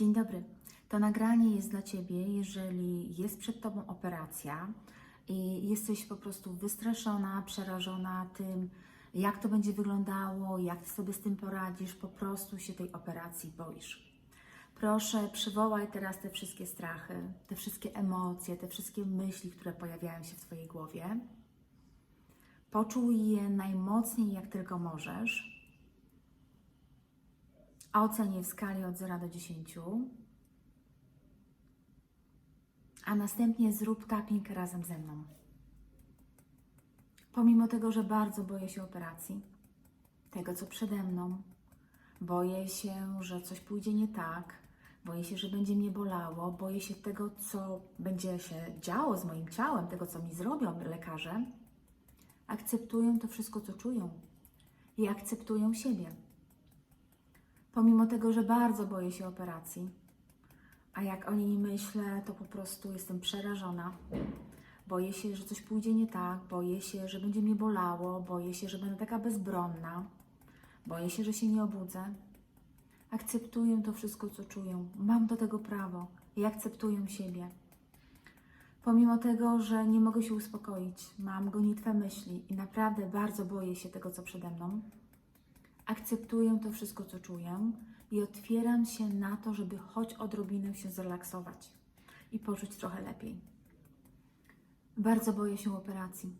Dzień dobry. To nagranie jest dla Ciebie, jeżeli jest przed Tobą operacja i jesteś po prostu wystraszona, przerażona tym, jak to będzie wyglądało, jak sobie z tym poradzisz, po prostu się tej operacji boisz. Proszę, przywołaj teraz te wszystkie strachy, te wszystkie emocje, te wszystkie myśli, które pojawiają się w Twojej głowie. Poczuj je najmocniej, jak tylko możesz a ocenię w skali od 0 do 10. A następnie zrób tapping razem ze mną. Pomimo tego, że bardzo boję się operacji, tego co przede mną, boję się, że coś pójdzie nie tak, boję się, że będzie mnie bolało, boję się tego, co będzie się działo z moim ciałem, tego, co mi zrobią lekarze, akceptują to wszystko, co czują i akceptują siebie pomimo tego, że bardzo boję się operacji. A jak o niej myślę, to po prostu jestem przerażona. Boję się, że coś pójdzie nie tak, boję się, że będzie mnie bolało, boję się, że będę taka bezbronna, boję się, że się nie obudzę. Akceptuję to wszystko, co czują. Mam do tego prawo i akceptuję siebie. Pomimo tego, że nie mogę się uspokoić, mam gonitwę myśli i naprawdę bardzo boję się tego, co przede mną, akceptuję to wszystko, co czuję i otwieram się na to, żeby choć odrobinę się zrelaksować i poczuć trochę lepiej. Bardzo boję się operacji.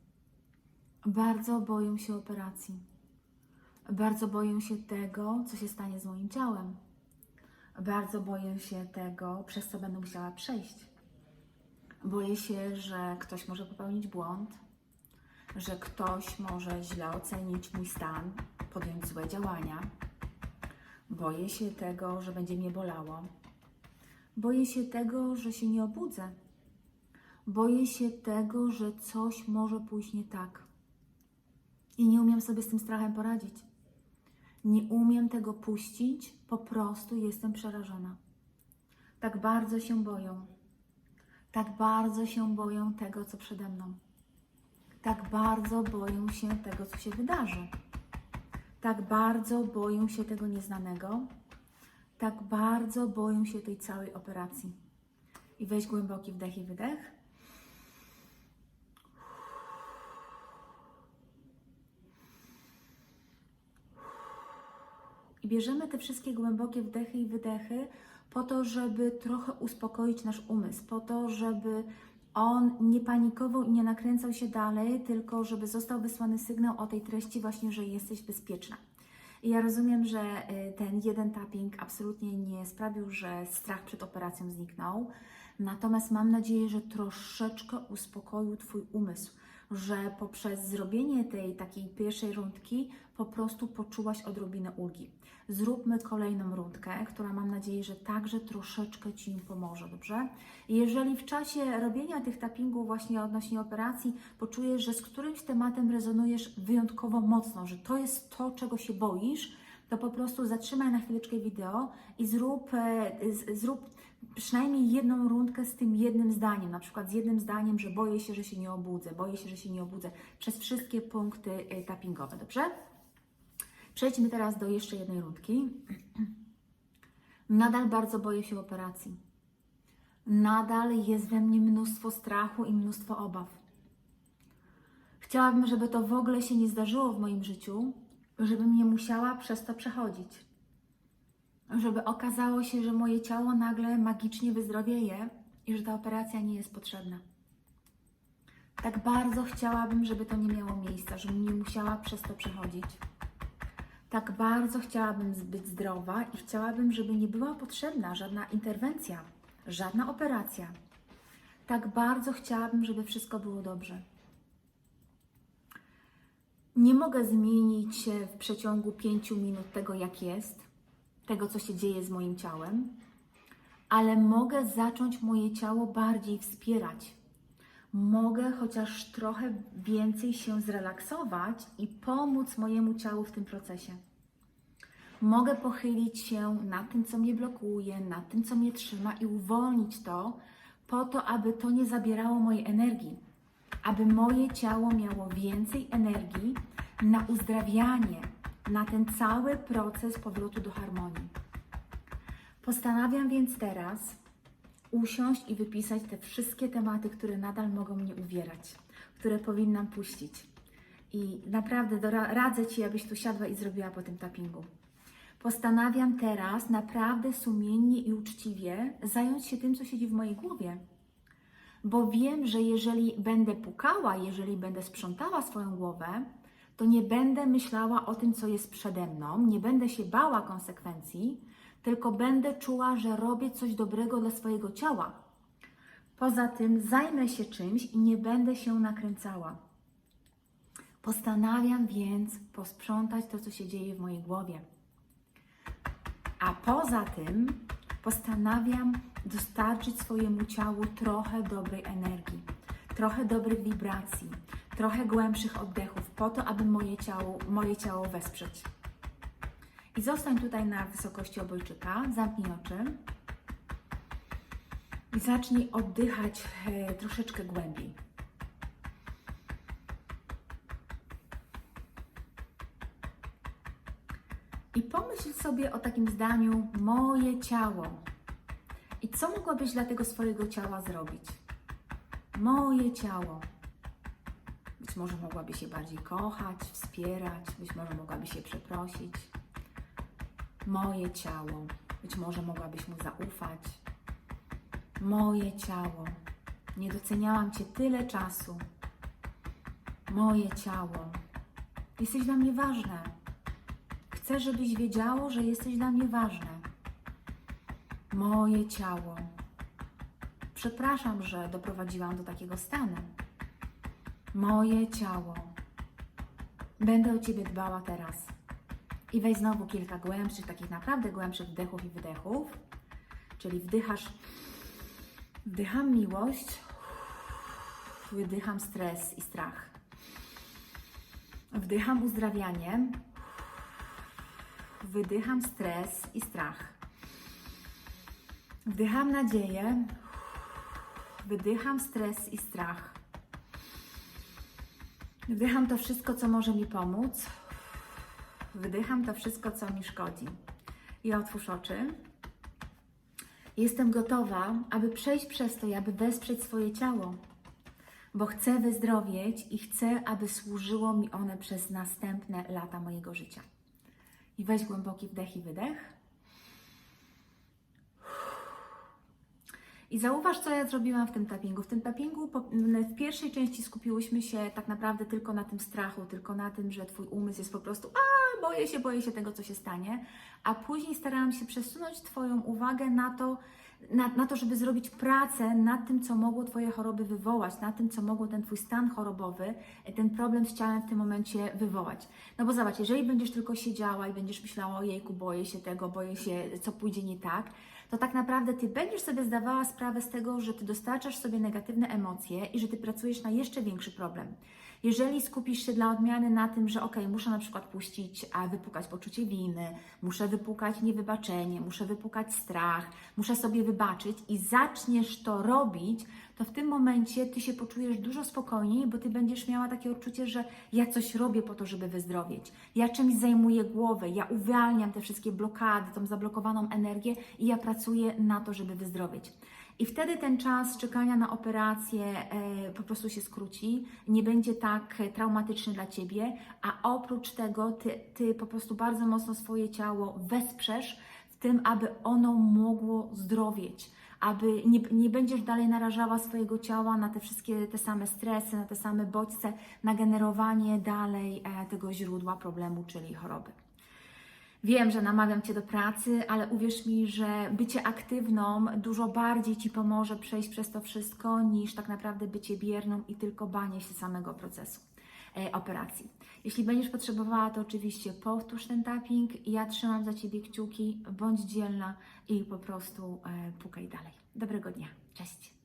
Bardzo boję się operacji. Bardzo boję się tego, co się stanie z moim ciałem. Bardzo boję się tego, przez co będę musiała przejść. Boję się, że ktoś może popełnić błąd, że ktoś może źle ocenić mój stan, podjąć złe działania. Boję się tego, że będzie mnie bolało. Boję się tego, że się nie obudzę. Boję się tego, że coś może pójść nie tak. I nie umiem sobie z tym strachem poradzić. Nie umiem tego puścić, po prostu jestem przerażona. Tak bardzo się boję. Tak bardzo się boję tego, co przede mną. Tak bardzo boję się tego, co się wydarzy. Tak bardzo boję się tego nieznanego. Tak bardzo boję się tej całej operacji. I weź głęboki wdech i wydech. I bierzemy te wszystkie głębokie wdechy i wydechy po to, żeby trochę uspokoić nasz umysł, po to, żeby on nie panikował i nie nakręcał się dalej, tylko żeby został wysłany sygnał o tej treści właśnie, że jesteś bezpieczna. I ja rozumiem, że y, ten jeden tapping absolutnie nie sprawił, że strach przed operacją zniknął. Natomiast mam nadzieję, że troszeczkę uspokoił Twój umysł, że poprzez zrobienie tej takiej pierwszej rundki po prostu poczułaś odrobinę ulgi. Zróbmy kolejną rundkę, która mam nadzieję, że także troszeczkę Ci pomoże, dobrze? Jeżeli w czasie robienia tych tappingów właśnie odnośnie operacji poczujesz, że z którymś tematem rezonujesz wyjątkowo mocno, że to jest to, czego się boisz, to po prostu zatrzymaj na chwileczkę wideo i zrób, e, zrób przynajmniej jedną rundkę z tym jednym zdaniem, na przykład z jednym zdaniem, że boję się, że się nie obudzę, boję się, że się nie obudzę, przez wszystkie punkty e, tappingowe, dobrze? Przejdźmy teraz do jeszcze jednej rundki. Nadal bardzo boję się operacji. Nadal jest we mnie mnóstwo strachu i mnóstwo obaw. Chciałabym, żeby to w ogóle się nie zdarzyło w moim życiu, żebym nie musiała przez to przechodzić. Żeby okazało się, że moje ciało nagle magicznie wyzdrowieje i że ta operacja nie jest potrzebna. Tak bardzo chciałabym, żeby to nie miało miejsca, żebym nie musiała przez to przechodzić. Tak bardzo chciałabym być zdrowa i chciałabym, żeby nie była potrzebna żadna interwencja, żadna operacja. Tak bardzo chciałabym, żeby wszystko było dobrze. Nie mogę zmienić w przeciągu pięciu minut tego, jak jest, tego, co się dzieje z moim ciałem, ale mogę zacząć moje ciało bardziej wspierać. Mogę chociaż trochę więcej się zrelaksować i pomóc mojemu ciału w tym procesie. Mogę pochylić się nad tym, co mnie blokuje, nad tym, co mnie trzyma i uwolnić to, po to, aby to nie zabierało mojej energii, aby moje ciało miało więcej energii na uzdrawianie, na ten cały proces powrotu do harmonii. Postanawiam więc teraz usiąść i wypisać te wszystkie tematy, które nadal mogą mnie uwierać, które powinnam puścić. I naprawdę radzę Ci, abyś tu siadła i zrobiła po tym tappingu. Postanawiam teraz naprawdę sumiennie i uczciwie zająć się tym, co siedzi w mojej głowie. Bo wiem, że jeżeli będę pukała, jeżeli będę sprzątała swoją głowę, to nie będę myślała o tym, co jest przede mną, nie będę się bała konsekwencji, tylko będę czuła, że robię coś dobrego dla swojego ciała. Poza tym zajmę się czymś i nie będę się nakręcała. Postanawiam więc posprzątać to, co się dzieje w mojej głowie. A poza tym postanawiam dostarczyć swojemu ciału trochę dobrej energii, trochę dobrych wibracji, trochę głębszych oddechów, po to, aby moje ciało, moje ciało wesprzeć. I zostań tutaj na wysokości obojczyka, zamknij oczy i zacznij oddychać e, troszeczkę głębiej. I pomyśl sobie o takim zdaniu: moje ciało. I co mogłabyś dla tego swojego ciała zrobić? Moje ciało. Być może mogłabyś je bardziej kochać, wspierać, być może mogłabyś je przeprosić. Moje ciało. Być może mogłabyś mu zaufać. Moje ciało. Nie doceniałam Cię tyle czasu. Moje ciało. Jesteś dla mnie ważna. Chcę, żebyś wiedziało, że jesteś dla mnie ważne. Moje ciało. Przepraszam, że doprowadziłam do takiego stanu. Moje ciało. Będę o Ciebie dbała teraz. I weź znowu kilka głębszych, takich naprawdę głębszych wdechów i wydechów. Czyli wdychasz, wdycham miłość, wydycham stres i strach. Wdycham uzdrawianie, wydycham stres i strach. Wdycham nadzieję, wydycham stres i strach. Wdycham to wszystko, co może mi pomóc. Wydycham to wszystko, co mi szkodzi. I otwórz oczy. Jestem gotowa, aby przejść przez to i aby wesprzeć swoje ciało, bo chcę wyzdrowieć i chcę, aby służyło mi one przez następne lata mojego życia. I weź głęboki wdech i wydech. I zauważ, co ja zrobiłam w tym tappingu. W tym tappingu w pierwszej części skupiłyśmy się tak naprawdę tylko na tym strachu, tylko na tym, że Twój umysł jest po prostu a boję się, boję się tego, co się stanie, a później starałam się przesunąć Twoją uwagę na to, na, na to, żeby zrobić pracę nad tym, co mogło Twoje choroby wywołać, nad tym, co mogło ten Twój stan chorobowy, ten problem z ciałem w tym momencie wywołać. No bo zobacz, jeżeli będziesz tylko siedziała i będziesz myślała, ojejku, boję się tego, boję się, co pójdzie nie tak, to tak naprawdę Ty będziesz sobie zdawała sprawę z tego, że Ty dostarczasz sobie negatywne emocje i że Ty pracujesz na jeszcze większy problem. Jeżeli skupisz się dla odmiany na tym, że ok, muszę na przykład puścić, a wypukać poczucie winy, muszę wypukać niewybaczenie, muszę wypukać strach, muszę sobie wybaczyć i zaczniesz to robić, to w tym momencie Ty się poczujesz dużo spokojniej, bo Ty będziesz miała takie odczucie, że ja coś robię po to, żeby wyzdrowieć. Ja czymś zajmuję głowę, ja uwalniam te wszystkie blokady, tą zablokowaną energię i ja pracuję na to, żeby wyzdrowieć. I wtedy ten czas czekania na operację e, po prostu się skróci, nie będzie tak traumatyczny dla Ciebie, a oprócz tego ty, ty po prostu bardzo mocno swoje ciało wesprzesz w tym, aby ono mogło zdrowieć, aby nie, nie będziesz dalej narażała swojego ciała na te wszystkie te same stresy, na te same bodźce, na generowanie dalej e, tego źródła problemu, czyli choroby. Wiem, że namawiam Cię do pracy, ale uwierz mi, że bycie aktywną dużo bardziej Ci pomoże przejść przez to wszystko, niż tak naprawdę bycie bierną i tylko banie się samego procesu operacji. Jeśli będziesz potrzebowała, to oczywiście powtórz ten tapping. Ja trzymam za Ciebie kciuki, bądź dzielna i po prostu e, pukaj dalej. Dobrego dnia. Cześć.